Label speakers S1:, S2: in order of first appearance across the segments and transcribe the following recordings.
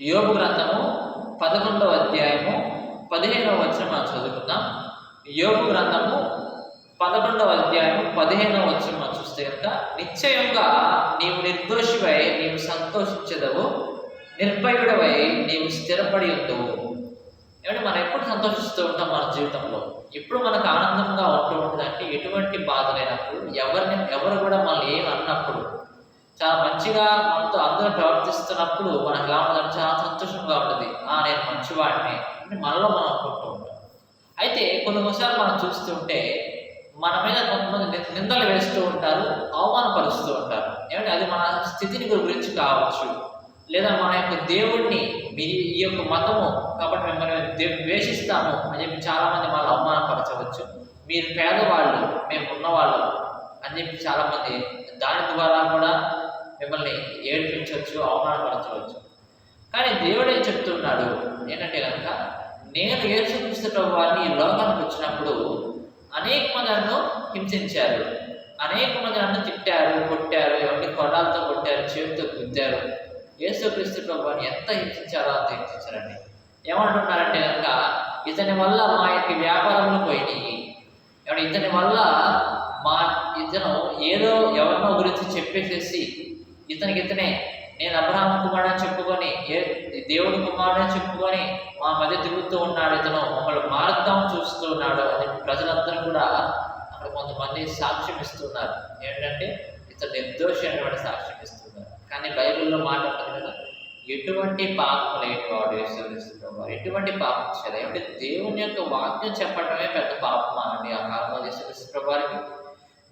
S1: యోగ గ్రంథము పదకొండవ అధ్యాయము పదిహేనవ వచనం మనం చదువుకుందాం. యోగు గ్రంథము పదకొండవ అధ్యాయము పదిహేనవ వచనం మనం చూస్తే కనుక నిశ్చయంగా నీవు నిర్దోషివై నీవు సంతోషించదవు నిర్భయుడవై నీవు స్థిరపడి ఉండవు. ఏమంటే మనం ఎప్పుడు సంతోషిస్తూ ఉంటాం మన జీవితంలో? ఎప్పుడు మనకు ఆనందంగా ఉంటూ ఉంటుంది అంటే ఎటువంటి బాధ లేనప్పుడు ఎవరిని ఎవరు కూడా మనల్ని ఏం అన్నప్పుడు చాలా మంచిగా మనతో అందరూ ప్రవర్తిస్తున్నప్పుడు మనకు ఎలా ఉంటుందంటే చాలా సంతోషంగా ఉంటుంది. ఆ నేను మంచివాడిని అంటే మనలో మనం అనుకుంటూ ఉంటాం. అయితే కొన్ని కొన్నిసార్లు మనం చూస్తుంటే మన మీద కొంతమంది నిందలు వేస్తూ ఉంటారు అవమానపరుస్తూ ఉంటారు. ఏమంటే అది మన స్థితిని గురించి కావచ్చు. లేదా మన యొక్క దేవుణ్ణి మీ ఈ యొక్క మతము కాబట్టి మిమ్మల్ని దే- ద్వేషిస్తాము అని చెప్పి చాలామంది మనల్ని అవమానపరచవచ్చు. మీరు పేదవాళ్ళు మేము ఉన్నవాళ్ళు అని చెప్పి చాలామంది దాని ద్వారా కూడా మిమ్మల్ని ఏడిపించవచ్చు అవమానపరచవచ్చు. కానీ దేవుడు ఏం చెప్తున్నాడు? ఏంటంటే కనుక నేను యేసుక్రీస్తు వారిని ఈ లోకానికి వచ్చినప్పుడు అనేక మంది నన్ను హింసించారు. అనేక మంది నన్ను తిట్టారు కొట్టారు ఎవరిని కొడాలతో కొట్టారు చేతితో గుద్దారు. యేసుక్రీస్తు ప్రభు ఎంత హింసించారో అంత హింసించారండి. ఏమంటున్నారంటే కనుక ఇతని వల్ల మా యొక్క వ్యాపారంలో పోయినాయి. ఎవడు ఇతని వల్ల మా ఇతను ఏదో ఎవరినో గురించి చెప్పేసేసి ఇతనికి ఇతనే నేను అబ్రహాం కుమారుడు అని చెప్పుకొని ఏ దేవుడి కుమారుడు అని చెప్పుకొని మా మధ్య తిరుగుతూ ఉన్నాడు ఇతను. మమ్మల్ని మార్గం చూస్తూ ఉన్నాడు అని ప్రజలందరూ కూడా అక్కడ కొంతమంది సాక్ష్యం ఇస్తున్నారు. ఏంటంటే ఇతను నిర్దోషి అనేవాడు సాక్ష్యం ఇస్తున్నారు. కానీ బైబిల్లో మాట ఉంటుంది కదా ఎటువంటి పాపం లేని వాడు యేసుక్రీస్తు ఎటువంటి పాపం చేయాలి ఏమంటే దేవుని యొక్క వాక్యం చెప్పడమే పెద్ద పాపం అండి ఆ కాలంలో యేసుక్రీస్తు ప్రభావానికి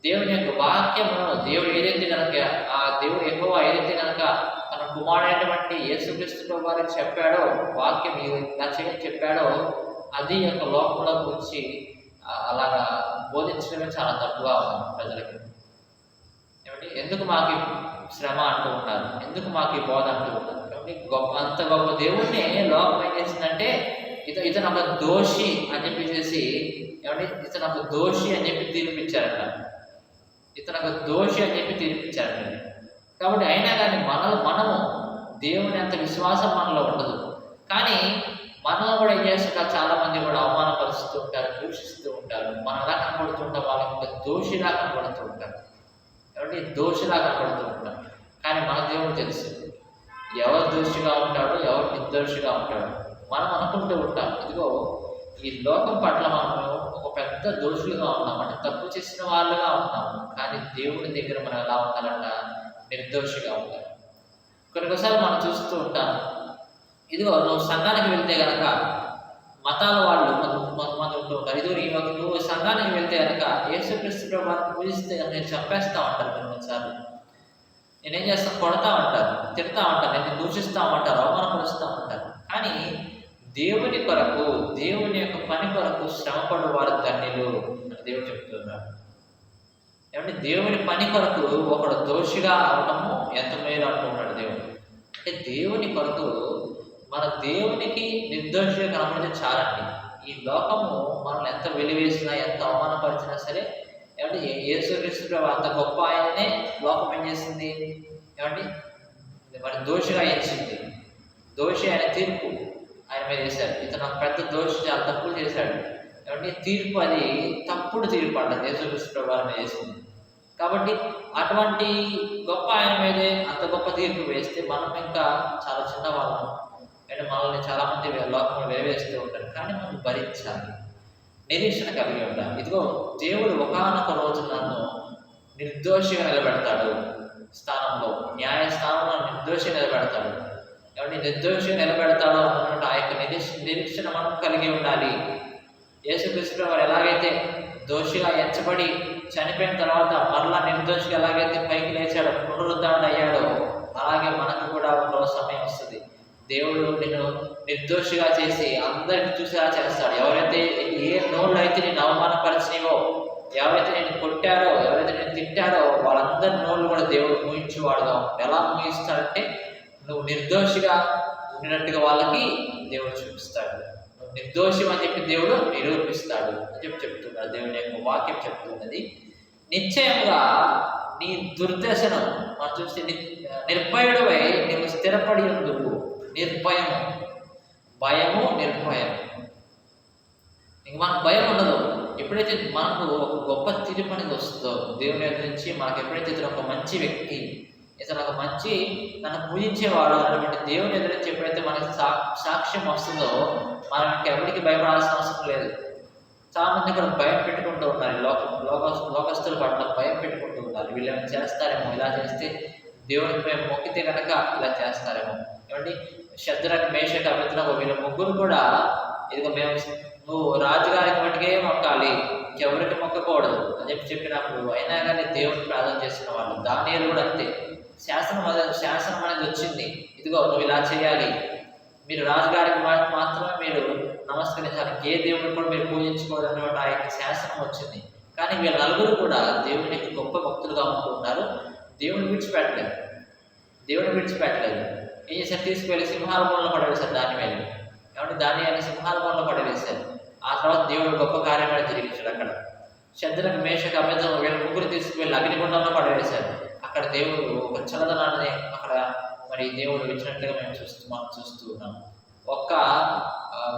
S1: దేవుని యొక్క వాక్యమును దేవుడు ఏదైతే కనుక ఆ దేవుడు ఎక్కువ ఏదైతే కనుక తన కుమారుడైనటువంటి యేసుక్రీస్తు ప్రభు వారికి చెప్పాడో వాక్యం ఇలా చెప్పాడో అది యొక్క లోకంలో గురించి అలాగా బోధించడమే చాలా తప్పుగా ఉంది ప్రజలకి. ఏమంటే ఎందుకు మాకు శ్రమ అంటూ ఉన్నారు? ఎందుకు మాకు బోధ అంటూ ఉన్నారు? కాబట్టి గొప్ప అంత గొప్ప దేవుణ్ణి లోకం ఏం చేసిందంటే ఇత ఇతను ఒక దోషి అని చెప్పేసి ఏమంటే ఇతను ఒక దోషి అని చెప్పి తీర్పిచ్చారట ఇతను దోషి అని చెప్పి తీర్పిచ్చారట కాబట్టి అయినా కానీ మనలో మనము దేవుని అంత విశ్వాసం మనలో ఉండదు. కానీ మనలో కూడా ఏం చేస్తుంటారు? చాలా మంది కూడా అవమానపరుస్తూ ఉంటారు దూషిస్తూ ఉంటారు. మనలా ఎలా కనబడుతూ ఉంటారు వాళ్ళకి ఒక దోషిలా కనబడుతూ ఉంటారు. కాబట్టి దోషిలా కనబడుతూ ఉంటాం కానీ మన దేవుడు తెలుసు ఎవరు దోషిగా ఉంటాడో ఎవరు నిర్దోషిగా ఉంటాడు. మనం అనుకుంటూ ఉంటాం ఇదిగో ఈ లోకం పట్ల మనం ఒక పెద్ద దోషులుగా ఉన్నాం. అంటే తప్పు చేసిన వాళ్ళుగా ఉన్నాము కానీ దేవుడి దగ్గర మనం ఎలా ఉండాలంట? నిర్దోషిగా ఉండాలి. కొన్నిసార్లు మనం చూస్తూ ఉంటాం. ఇదిగో నువ్వు సంఘానికి వెళ్తే కనుక మతాల వాళ్ళు కొంత- కొంతమంది ఉంటూ ఉంటారు ఇదిగో ఈ నువ్వు సంఘానికి వెళ్తే కనుక యేసుక్రీస్తు ప్రభువారిని పూజిస్తే కనుక నేను చంపేస్తా ఉంటాను కొన్నిసార్లు. నేనేం చేస్తాను కొడతా ఉంటారు. తిడతా ఉంటాను నేను దూషిస్తా ఉంటారు. అవమానపరుస్తూ ఉంటారు. కానీ దేవుని కొరకు దేవుని యొక్క పని కొరకు శ్రమపడు వారు ధన్యులు అని దేవుడు చెప్తున్నాడు. ఏమంటే దేవుని పని కొరకు ఒకడు దోషిగా అవటము ఎంత మేలు అంటున్నాడు దేవుడు. అంటే దేవుని కొరకు మన దేవునికి నిర్దోషిగా కనబడితే చాలండి. ఈ లోకము మనల్ని ఎంత వెలివేసినా ఎంత అవమానపరిచినా సరే ఏమంటే ఏ- యేసుక్రీస్తు అంత గొప్ప ఆయననే లోకం ఏం చేసింది? ఏమండి మరి దోషిగా ఎంచింది. దోషి ఆయన తీర్పు. ఆయన మీద వేశాడు. ఇతను ఒక పెద్ద దోషి చాలా తప్పులు చేశాడు. కాబట్టి తీర్పు అది తప్పుడు తీర్పు అంట. యేసుక్రీస్తు ప్రభావం వారి మీద వేసింది. కాబట్టి అటువంటి గొప్ప ఆయన మీదే అంత గొప్ప తీర్పు వేస్తే మనం ఇంకా చాలా చిన్నవాళ్ళం. అంటే మనల్ని చాలామంది లోకంలో వేవేస్తూ ఉంటారు. కానీ మనం భరించాలి. నిరీక్షణ కలిగి ఉండాలి. ఇదిగో దేవుడు ఒకనొక రోజు నన్ను నిర్దోషిగా నిలబెడతాడు. స్థానంలో న్యాయ స్థానంలో నిర్దోషిగా నిలబెడతాడు. కాబట్టి నిర్దోషి నిలబెడతాడో అన్నటువంటి ఆ యొక్క నిరీక్ష నిరీక్షణ మనం కలిగి ఉండాలి. యేసుక్రీస్తు వారు ఎలాగైతే దోషిగా ఎంచబడి చనిపోయిన తర్వాత మరలా నిర్దోషిగా ఎలాగైతే పైకి లేచాడో పునరుద్ధరణ అయ్యాడో అలాగే మనకు కూడా ఒక సమయం వస్తుంది. దేవుడు నిన్ను నిర్దోషిగా చేసి అందరికి చూసేలా చేస్తాడు. ఎవరైతే ఏ నోళ్ళు అయితే నేను అవమానపరిచినవో ఎవరైతే నేను కొట్టారో ఎవరైతే నేను తిట్టారో వాళ్ళందరి నోళ్ళు కూడా దేవుడు మూయించేవాడుగా ఎలా మూయిస్తాడంటే నువ్వు నిర్దోషిగా ఉండినట్టుగా వాళ్ళకి దేవుడు చూపిస్తాడు. నువ్వు నిర్దోషం అని చెప్పి దేవుడు నిరూపిస్తాడు అని చెప్పి చెప్తున్నాడు దేవుని యొక్క వాక్యం చెప్తున్నది. నిశ్చయంగా నీ దుర్దశను మనం చూస్తే నిర్భయుడవై నీవు స్థిరపడి ఉండువు నిర్భయము. భయము నిర్భయం ఇంక మనకు భయం ఉండదు. ఎప్పుడైతే మనకు ఒక గొప్ప తీర్పు అనేది వస్తుందో దేవుని నుంచి మనకు ఎప్పుడైతే ఒక మంచి వ్యక్తి ఇతను ఒక మంచి తను పూజించేవాడు అన్నటువంటి దేవుని ఎదురు చెప్పైతే ఎప్పుడైతే మనకి సా సాక్ష్యం వస్తుందో మనం ఇంకెవరికి భయపడాల్సిన అవసరం లేదు. చాలామంది ఇక్కడ భయం పెట్టుకుంటూ ఉన్నారు. లోక లోక లోకస్తుల పట్ల భయం పెట్టుకుంటూ ఉన్నారు. వీళ్ళు ఏమైనా చేస్తారేమో? ఇలా చేస్తే దేవుడికి మేము మొక్కితే కనుక ఇలా చేస్తారేమో? ఏమండి? శద్రకు మేషకు అభిత్రకు వీళ్ళ ముగ్గురు కూడా ఇదిగో మేము నువ్వు రాజుగారికి మటుకే మొక్కాలి. ఇంకెవరికి మొక్కకూడదు అని చెప్పి చెప్పినప్పుడు అయినా కానీ దేవుడిని ప్రార్థన చేస్తున్న వాళ్ళు. దానియలు కూడా అంతే. శాసనం శాసనం అనేది వచ్చింది. ఇదిగో నువ్వు ఇలా చేయాలి. మీరు రాజుగారికి మాత్రమే మీరు నమస్కరించాలి. ఏ దేవుడిని కూడా మీరు పూజించుకోవడం అనేటువంటి ఆ యొక్క శాసనం వచ్చింది. కానీ వీళ్ళ నలుగురు కూడా దేవునికి గొప్ప భక్తులుగా ఉంటున్నారు దేవుని విడిచిపెట్టలేదు. దేవుని విడిచిపెట్టలేదు. ఏం చేశారు? తీసుకువెళ్ళి సింహాల బోన్లో పడవేశారు దాని మీద కాబట్టి దాన్ని ఆయన సింహాల బోన్లో పడవేశారు. ఆ తర్వాత దేవుడు గొప్ప కార్యమైన జరిగించాడు అక్కడ. శద్రకు మేషకు అభ్యర్థం వీళ్ళ ముగ్గురు తీసుకువెళ్ళి అగ్నిగుండంలో పడవేశారు. అక్కడ దేవుడు ఒక చల్లదనాన్ని అక్కడ మరి దేవుడు ఇచ్చినట్లుగా మేము చూస్తూ మనం చూస్తూ ఉన్నాం ఒక్క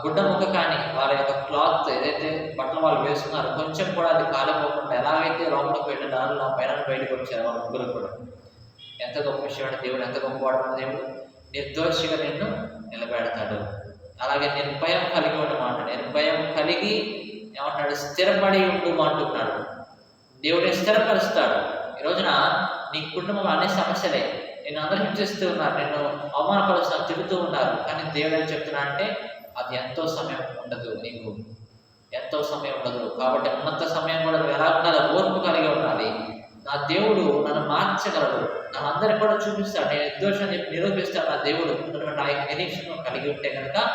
S1: గుడ్డ ముక్క కానీ వారి యొక్క క్లాత్ ఏదైతే బట్టలు వాళ్ళు వేస్తున్నారో కొంచెం కూడా అది కాలిపోకుండా ఎలాగైతే లోపలికి వెళ్ళిన దానిలో పైన బయటకు వచ్చారు వాళ్ళ ముగ్గురు కూడా. ఎంత గొప్ప విషయం అంటే దేవుడు ఎంత గొప్పవాడు మన దేవుడు? నిర్దోషిగా నిన్ను నిలబెడతాడు. అలాగే నిర్భయం కలిగి ఉండమాట. నిర్భయం కలిగి ఏమంటాడు స్థిరపడి ఉండమంటున్నాడు దేవుడిని స్థిరపరుస్తాడు. ఈ రోజున నీ కుటుంబంలో అనే సమస్యలే. నేను అందరూ హింసిస్తూ ఉన్నారు. నేను అవమానపరుస్తున్నారు తిరుగుతూ ఉన్నారు. కానీ దేవుడు ఏం చెప్తున్నా అంటే అది ఎంతో సమయం ఉండదు నీకు. ఎంతో సమయం ఉండదు. కాబట్టి ఉన్నంత సమయం కూడా నువ్వు ఎలా ఉండాలి ఓర్పు కలిగి ఉండాలి. నా దేవుడు నన్ను మార్చగలడు. నన్ను అందరికి కూడా చూపిస్తాడు. నేను నిర్దోషం చెప్పి నిరూపిస్తాను నా దేవుడు. ఉన్నటువంటి ఆ యొక్క నిరీక్షణ కలిగి ఉంటే కనుక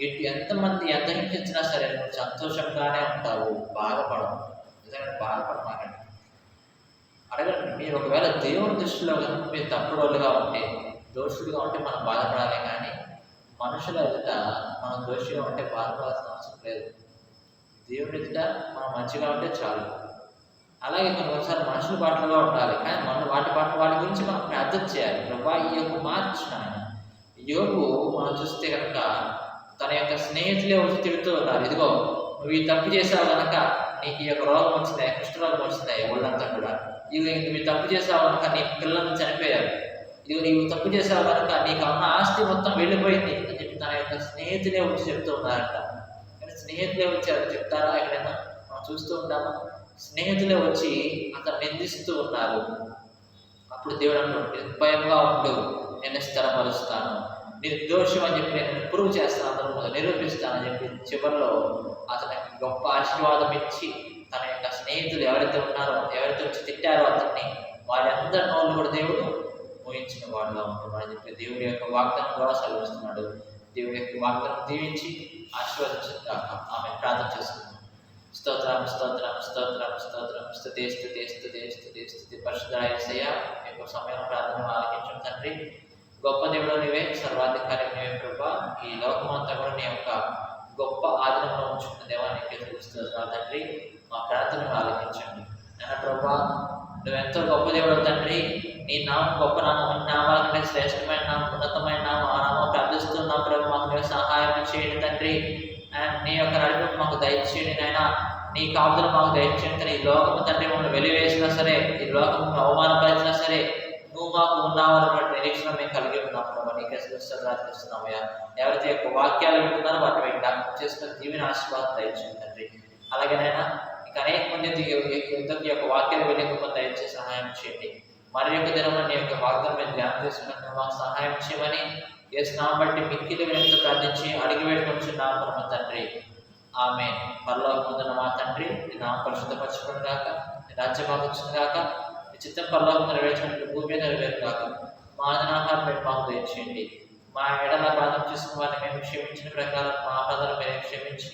S1: ఇటు ఎంతమంది ఎంత హింసించినా సరే నువ్వు సంతోషంగానే ఉంటావు. బాధపడవు. నిజంగా బాధపడమాకండి. అడగండి. మీరు ఒకవేళ దేవుని దృష్టిలో కనుక మీరు తప్పుడోళ్ళుగా ఉంటే దోషులుగా ఉంటే మనం బాధపడాలి కానీ మనుషుల ఎదుట మనం దోషిగా ఉంటే బాధపడాల్సిన అవసరం లేదు. దేవుడి ఎదుట మనం మంచిగా ఉంటే చాలు. అలాగే కొన్నిసార్లు మనుషుల పాటలుగా ఉండాలి. కానీ మన వాటి పాట వాటి గురించి మనం ప్రార్థన చేయాలి. ప్రభా ఈ యొక్క మార్చిన యోగు మనం చూస్తే కనుక తన యొక్క స్నేహితులే వచ్చి తిడుతూ ఉన్నారు. ఇదిగో నువ్వు ఈ తప్పు చేసావు కనుక నీకు ఈ యొక్క రోగం వచ్చిందా కుష్ఠరోగం వచ్చిందా ఒళ్ళంతా కూడా. ఇదిగో ఇంక నువ్వు తప్పు చేసావు కనుక నీ పిల్లలు చనిపోయారు. ఇదిగో నీవు తప్పు చేసావు కనుక నీకు అన్న ఆస్తి మొత్తం వెళ్ళిపోయింది అని చెప్పి తన యొక్క స్నేహితులే వచ్చి చెప్తూ ఉన్నారట. కానీ స్నేహితులే వచ్చారు చెప్తారా? ఎక్కడైనా మనం చూస్తూ ఉంటాము? స్నేహితులే వచ్చి అతను నిందిస్తూ ఉన్నారు. అప్పుడు దేవుడు అన్నాడు నిర్భయంగా ఉండు నేను స్థిరపరుస్తాను. నిర్దోషం అని చెప్పి నేను ప్రూవ్ చేస్తాను అతను ముందు నిరూపిస్తానని చెప్పి చివరిలో అతని గొప్ప ఆశీర్వాదం ఇచ్చి తన యొక్క స్నేహితులు ఎవరైతే ఉన్నారో ఎవరైతే వచ్చి తిట్టారో అతన్ని వారందరి నోళ్ళు కూడా దేవుడు ఊహించిన వాడుగా ఉంటున్నాడు అని చెప్పి దేవుడి యొక్క వాగ్దానం ద్వారా సెలవిస్తున్నాడు. దేవుడి యొక్క వాగ్దానం దీవించి ఆశీర్వదించిన ఆమె ప్రార్థన చేసుకున్నాం స్తోత్రం స్తోత్రం స్తోత్రం స్తోత్రం. స్థుతి స్థుతి స్థుతి స్థుతి స్థుతి పరిశుద్ధరాయసయ్య మీకు సమయం ప్రార్థన ఆలకించడం తండ్రి. గొప్ప దేవుడు నీవే సర్వాధికారి నీవే ప్రభా. ఈ లోకం అంతా కూడా నీ యొక్క గొప్ప ఆధీనంలో ఉంచుకున్న దేవా తెలుస్తున్నా తండ్రి మా ప్రార్థనను ఆలోచించండి నాన్న ప్రభా నువ్వెంతో గొప్ప దేవుడు తండ్రి. నీ నామం గొప్ప నామం నామాల కంటే శ్రేష్టమైన నామం ఉన్నతమైన నామం ఆ నామం ప్రార్థిస్తున్నాం ప్రభు మాకు సహాయం చేయండి తండ్రి. అండ్ నీ యొక్క నడిపి మాకు దయచేయండి నాయన. నీ కాపుదలు మాకు దయచేయండి ఈ లోకము తండ్రి మమ్మల్ని వెలివేసినా సరే ఈ లోకం అవమానపరిచినా సరే నువ్వు మాకు ఉన్నావు అన్నటువంటి నిరీక్షణ మేము కలిగి వింటున్నాం ప్రభావ నీకే శ్రేష్ఠరాజుస్తున్నామయ్యా ఎవరైతే యొక్క వాక్యాలు వింటున్నారో వాటి మేము జ్ఞాపకం చేసుకుని దీవిని ఆశీర్వాదం దయచేయండి తండ్రి. అలాగేనైనా ఇక అనేక మంది యుద్ధం యొక్క వాక్యాలు వినకుండా దయచేసి సహాయం చేయండి. మరి యొక్క దినంలో నీ యొక్క వాగ్దానం మేము ధ్యానం చేసుకున్నట్టు మాకు సహాయం చేయమని ఏ స్నామం బట్టి మిక్కిలి వినతి ప్రార్థించి అడిగి వేడుకొంచున్నాం పరమ తండ్రి. ఆమె పరలోకముందున మా తండ్రి నా పరిశుద్ధపరచుకుని గాక నీ వచ్చింది గాక చిత్తం పరలోకం నెరవేర్చినట్లు భూమి మీద నెరవేరు కాక మాదనాహారం మాకు దయచేయండి మా ఎడల బాధం చేసిన వారిని మేము క్షమించిన ప్రకారం మా ఆపదలు మేము క్షమించి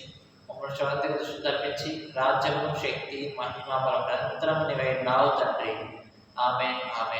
S1: మమ్మల్ని శాంతి దృష్టి తప్పించి రాజ్యము శక్తి మహిమ బలం నిరంతరం నీవై నావు తండ్రి. ఆమె ఆమె